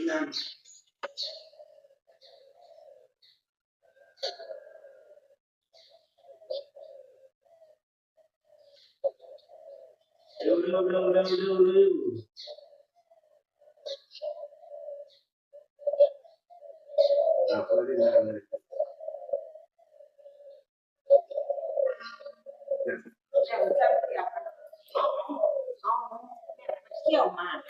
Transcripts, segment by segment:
กี่ยวกับเอาเอาไปเที่ยวมาไปเที่ยวที่ที่ก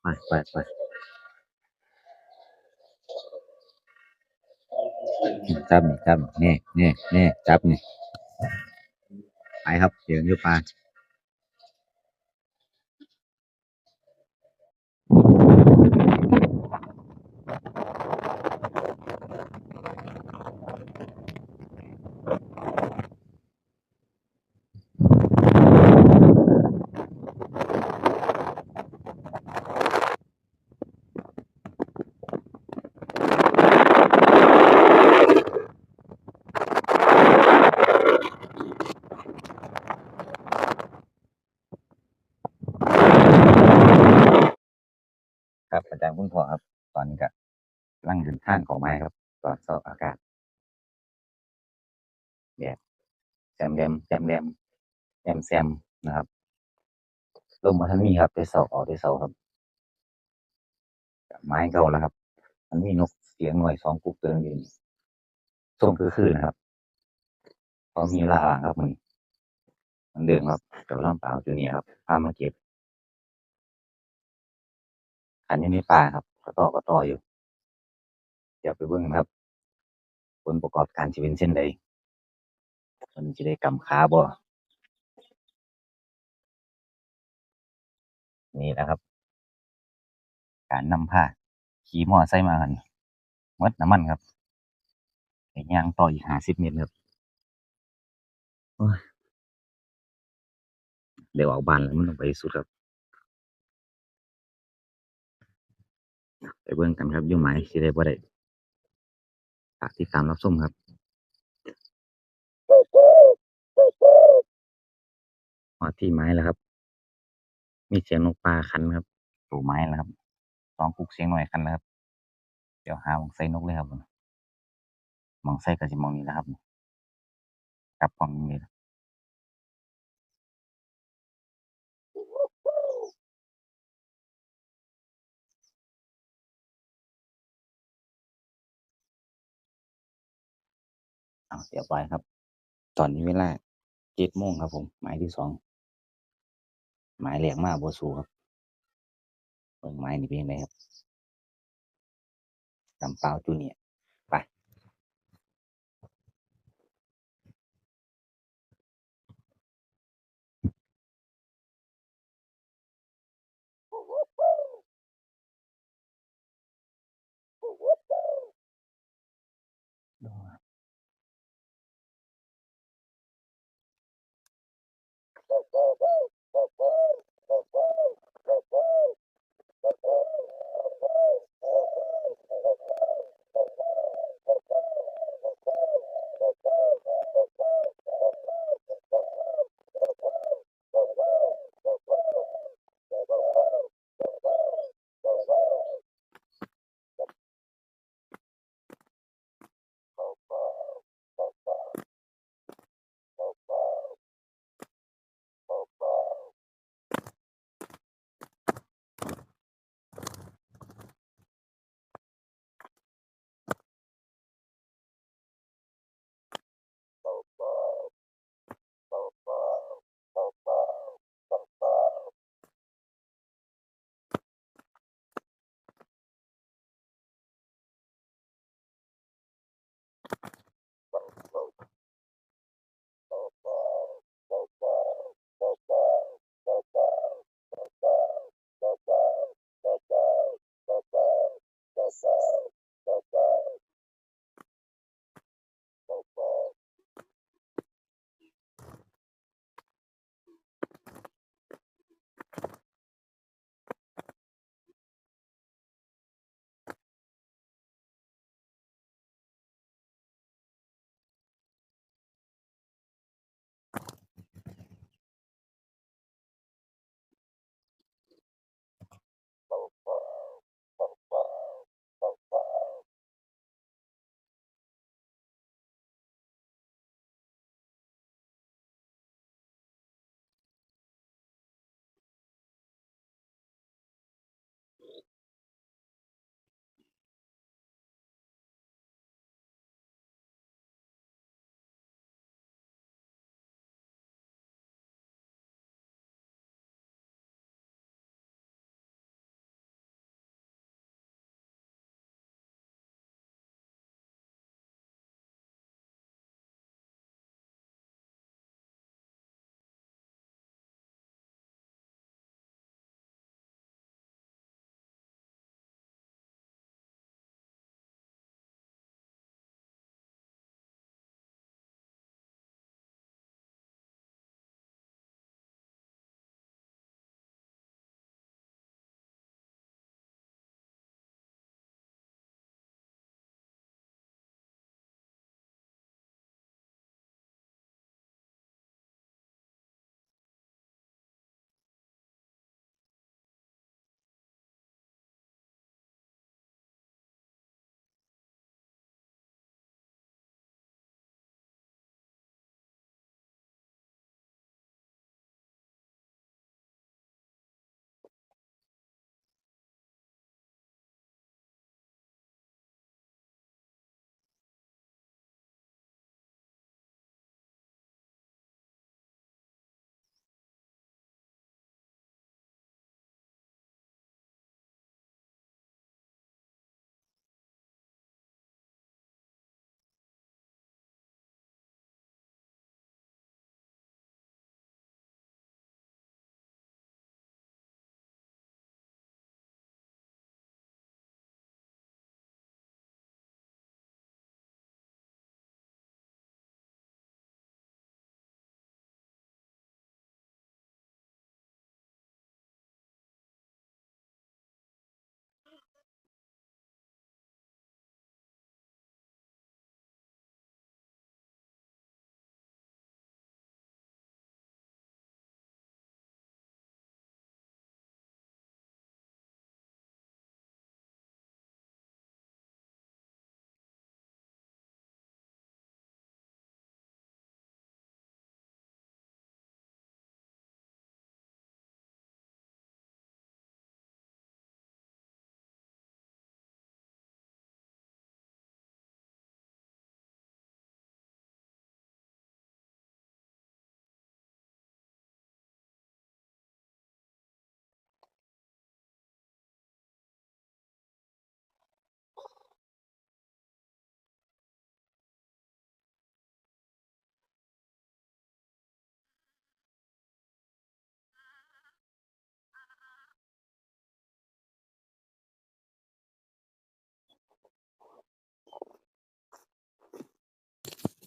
ไปไปไปจับนี่จับนี่นี่นี่จับนี่ไปครับเสียงยู่ปลา จารย์คุณพ่อครับ ตอนนี้ก็กำลังเดินทางของไม้ครับตอนสอบอากาศแบบแซมแรมแซมแรมแซมแซมนะครับลมมาทันมีครับได้เสาออกได้เสาครับไม้เก่าแล้วครับ มันมีนกเสียงหน่วยสองกุ๊กเตือนอยู่นี่ส่งคือคืนนะครับพอมีลาว่างครับมันมันเดิมครับกับล่ำเปล่าจูเนียครับพามาเก็บ ขันอยังในป่าครับก็ต่อก็ต่ออยู่ เดี๋ยวไปเบิ่งครับผลประกอบการชีวิตเช่นใดมันจะได้กำขาบ่นี่นะครับ การนำผ้าขี่มอไซค์มากันหมดน้ำมันครับไอ้ย่างต่ออีกห้าสิบเมตรครับโอ้ยเดี๋ยวออกบ้านแล้วมันต้องไปสุดครับ เบิ่งกันครับยู่ไหมายสิได้บ่ได้ฝากติดตามรับชมครับหอที่ไม้แล้วครับ มีเสียงนกปลาคันครับตัวไม้แล้วครับสองกุกเสียงหน่อยคันแล้วครับ เดี๋ยวหาหมองใส่นกเลยครับหมองใส่ก็สิหมองนี้นะครับกลับกล่องนี้ อาเดี๋ยวไปครับ ตอนนี้เวลาเจ็ดโมงครับ ผม หมายที่สองหมายแรกมากบสูครับเบิ่งหมายนี่เป็นยังไงครับน้ำเปล่าจูเนีย Bye-bye.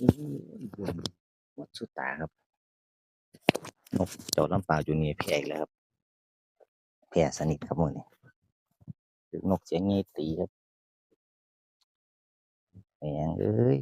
อื้อเบิ่งวัดสุดตาครับนกเจ้าลำปาวอยู่นี่แพ้อีกแล้วครับแพ้สนิทครับมื้อนี้ถึกนกเสียงใหญ่ตีครับแหงเอ้ย